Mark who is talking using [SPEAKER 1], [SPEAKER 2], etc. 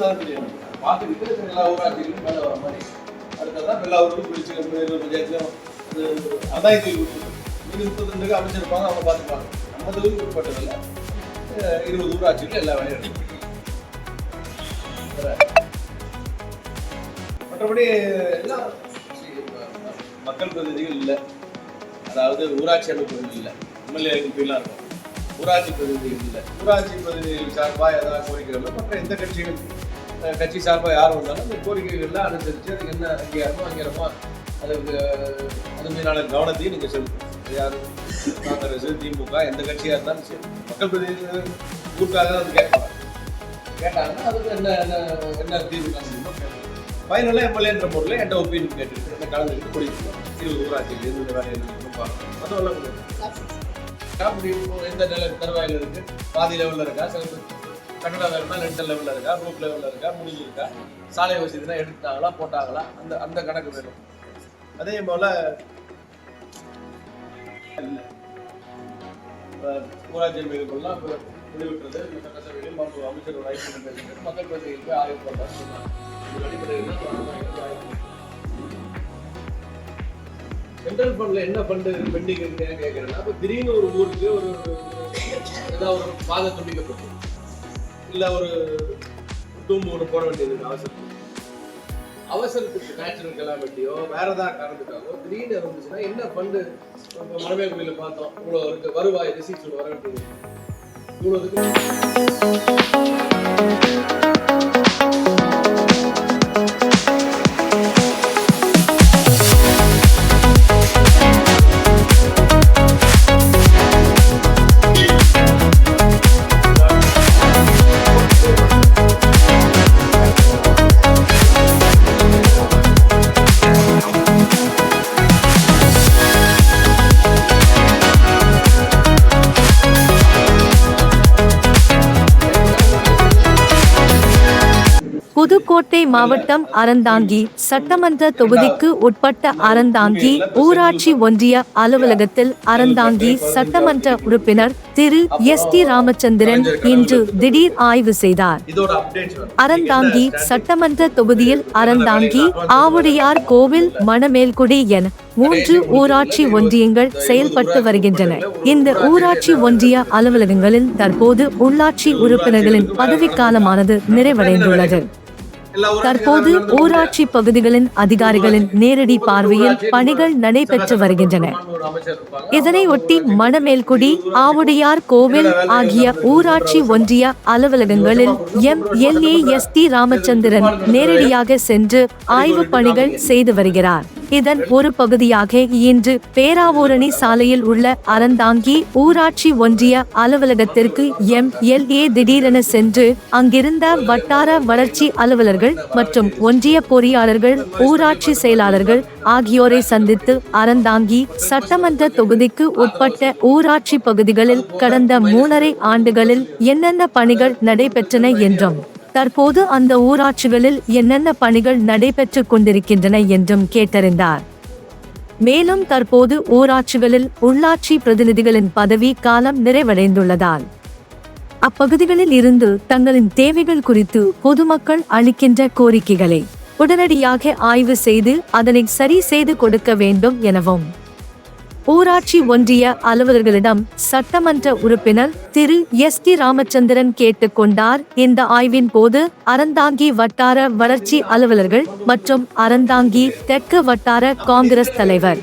[SPEAKER 1] பார்த்துக்கிட்டு எல்லா ஊராட்சிகளும் மேலே வர மாதிரி. அடுத்ததான் எல்லா ஊருக்கும் பிடிச்சி இருபது பஞ்சாயத்துலையும் அது இது மீதி முப்பத்தி ரெண்டுக்கு அமைச்சிருப்பாங்க அவங்க பார்த்துப்பாங்க. நம்ம தொகுதிக்கு உட்பட்டதில்ல இருபது ஊராட்சிகள் எல்லா வேலையும் எடுக்கும் மற்றபடி எல்லாம் மக்கள் பிரதிநிதிகள் இல்லை. அதாவது ஊராட்சி அமைப்புகள் இல்லை. எம்எல்ஏ எம்பிலாம் இருக்கும் ஊராட்சி பிரதிநிதிகள் இல்லை. ஊராட்சி பிரதிநிதிகள் சார்பாக ஏதாவது கோரிக்கைகள் மற்ற எந்த கட்சிகள் கட்சி சார்பாக யார் வந்தாலும் அந்த கோரிக்கைகள்லாம் அனுசரித்து அதுக்கு என்ன அங்கீகாரமோ அங்கீகாரமோ அதுக்கு அது மீதான கவனத்தையும் நீங்கள் செலுத்தணும். யார்? காங்கிரஸ் திமுக எந்த கட்சியாக இருந்தாலும் சரி. மக்கள் பிரதிநிதிகள் ஊருக்காக தான் அது கேட்பாங்க கேட்டாங்கன்னா அதுக்கு என்ன என்ன என்ன தீர்வு காணணுமோ முடியுமோ ஃபைனலாக எம்எல்ஏன்ற முறையில் எந்த ஒப்பீனியன் கேட்டுக்கிட்டு என்ன கலந்துக்கிட்டு முடிக்கணும் இருபது ஊராட்சியில் இருந்து வேலை இருக்குன்னு பார்க்கணும். அது வல்ல இருக்கா முடியும் எந்த நிலை தருவாயில் இருக்கு? பாதி லெவலில் இருக்கா? சில பேர் கட்டட வேலைனா லென்டல் லெவலில் இருக்கா? ரூப் லெவலில் இருக்கா? முடிஞ்சிருக்கா? சாலை வசதினா எடுத்தாங்களா போட்டாங்களா? அந்த அந்த கணக்கு வேணும். அதே போல் ஊராட்சி அமைப்புகள்லாம் முடிவிட்டது இந்த சட்டசபையில் மருத்துவ அமைச்சர் ஐக்கியம் மக்கள் பிரதிநிதிகள் ஆய்வு பண்ணுறாங்க சென்ட்ரல் ஃபண்ட்ல என்ன ஃபண்டு பெண்டிங் இருக்குன்னு கேட்குறேன்னா அப்போ திடீர்னு ஒரு ஊருக்கு ஒரு ஏதாவது ஒரு பாதை துண்டிக்கப்பட்டு இல்லை ஒரு தூம்பு ஒன்று போட வேண்டியது அவசரம். அவசரத்துக்கு நேச்சுரல் கலாமிட்டியோ வேற ஏதாவது காரணத்துக்காகவோ திடீர்னு இருந்துச்சுன்னா என்ன ஃபண்டு மரமே கோயிலில் பார்த்தோம். இவ்வளோ இருக்கு வருவாய் ரிசீப்ஸ் வர வேண்டியது இவ்வளோ இருக்கு.
[SPEAKER 2] புதுக்கோட்டை மாவட்டம் அறந்தாங்கி சட்டமன்ற தொகுதிக்கு உட்பட்ட அறந்தாங்கி ஊராட்சி ஒன்றிய அலுவலகத்தில் அறந்தாங்கி சட்டமன்ற உறுப்பினர் திரு எஸ் டி ராமச்சந்திரன் இன்று திடீர் ஆய்வு செய்தார். அறந்தாங்கி சட்டமன்ற தொகுதியில் அறந்தாங்கி ஆவுடையார் கோவில் மணமேல்குடி என மூன்று ஊராட்சி ஒன்றியங்கள் செயல்பட்டு வருகின்றன. இந்த ஊராட்சி ஒன்றிய அலுவலகங்களில் தற்போது உள்ளாட்சி உறுப்பினர்களின் பதவிக்காலமானது நிறைவடைந்துள்ளது. தற்போது ஊராட்சி பகுதிகளின் அதிகாரிகளின் நேரடி பார்வையில் பணிகள் நடைபெற்று வருகின்றன.
[SPEAKER 1] ஒரு அமைச்சர் இருப்பாங்க.
[SPEAKER 2] இதனை ஒட்டி மணமேல்குடி ஆவுடையார் கோவில் ஆகிய ஊராட்சி ஒன்றிய அலுவலகங்களில் M. L. A. S. T. Ramachandran நேரடியாக சென்று ஆய்வு பணிகள் செய்து வருகிறார். இதன் ஒரு பகுதியாக இன்று பேராவூரணி சாலையில் உள்ள அறந்தாங்கி ஊராட்சி ஒன்றிய அலுவலகத்திற்கு எம் எல் ஏ திடீரென சென்று அங்கிருந்த வட்டார வளர்ச்சி அலுவலர்கள் மற்றும் ஒன்றிய பொறியாளர்கள் ஊராட்சி செயலாளர்கள் ஆகியோரை சந்தித்து அறந்தாங்கி சட்டமன்ற தொகுதிக்கு உட்பட்ட ஊராட்சி பகுதிகளில் கடந்த மூணரை ஆண்டுகளில் என்னென்ன பணிகள் நடைபெற்றன என்றும் தற்போது அந்த ஊராட்சிகளில் என்னென்ன பணிகள் நடைபெற்றுக் கொண்டிருக்கின்றன என்றும் கேட்டறிந்தார். மேலும் தற்போது ஊராட்சிகளில் உள்ளாட்சி பிரதிநிதிகளின் பதவி காலம் நிறைவடைந்துள்ளதால் அப்பகுதிகளில் இருந்து தங்களின் தேவைகள் குறித்து பொதுமக்கள் அளிக்கின்ற கோரிக்கைகளை உடனடியாக ஆய்வு செய்து அதனை சரி செய்து கொடுக்க வேண்டும் எனவும் ஊராட்சி ஒன்றிய அலுவலர்களிடம் சட்டமன்ற உறுப்பினர் திரு எஸ் டி ராமச்சந்திரன் கேட்டுக்கொண்டார் இந்த ஆய்வின் போது அறந்தாங்கி வட்டார வளர்ச்சி அலுவலர்கள் மற்றும் அறந்தாங்கி தெற்கு வட்டார காங்கிரஸ் தலைவர்